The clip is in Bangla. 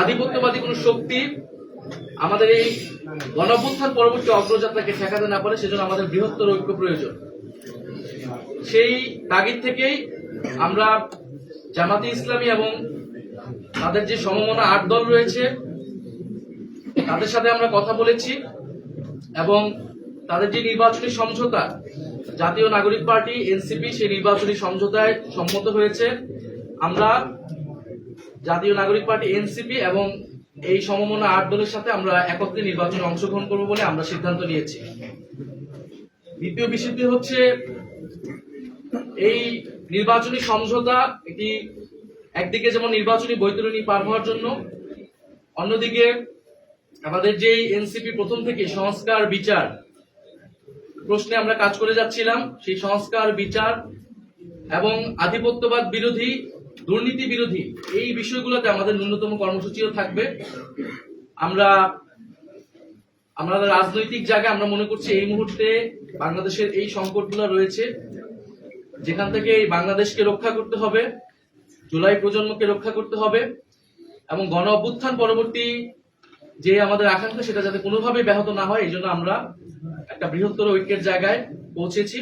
আধিপত্যবাদী কোন শক্তি আমাদের এই গণঅভ্যুত্থান পরবর্তী অগ্রযাত্রাকে ঠেকাতে না পারে, সেজন্য আমাদের বৃহত্তর ঐক্য প্রয়োজন। সেই তাগিদ থেকেই আমরা জামাতে ইসলামী এবং তাদের যে সমমনা আট দল রয়েছে, তাদের সাথে আমরা কথা বলেছি এবং তাদের যে নির্বাচনী সমঝোতা, জাতীয় নাগরিক পার্টি, এনসিপি, সেই নির্বাচনী সমঝোতায় সম্মত হয়েছে। আমরা জাতীয় নাগরিক পার্টি, এনসিপি এবং এই সমমনা আট দলের সাথে আমরা একত্রে নির্বাচনে অংশগ্রহণ করব বলে আমরা সিদ্ধান্ত নিয়েছি। দ্বিতীয় বিষয়টি হচ্ছে, এই নির্বাচনী সমঝোতা একটি একদিকে যেমন নির্বাচনী বৈতরণী পার হওয়ার জন্য, অন্যদিকে আমাদের যেই এনসিপি প্রথম থেকে সংস্কার বিচার প্রশ্নে আমরা কাজ করে যাচ্ছিলাম, সেই সংস্কার বিচার এবং আধিপত্যবাদ বিরোধী দুর্নীতি বিরোধী, এই বিষয়গুলোতে আমাদের ন্যূনতম কর্মসূচিও থাকবে। আমরা আমাদের রাজনৈতিক জায়গায় আমরা মনে করছি এই মুহূর্তে বাংলাদেশের এই সংকটগুলো রয়েছে। যেখান থেকে এই বাংলাদেশকে রক্ষা করতে হবে, জুলাই প্রজন্মকে রক্ষা করতে হবে এবং গণ অভ্যুত্থান পরবর্তী যে আমাদের আকাঙ্ক্ষা, সেটা যাতে কোনোভাবে ব্যাহত না হয়, এই জন্য আমরা একটা বৃহত্তর ঐক্যের জায়গায় পৌঁছেছি।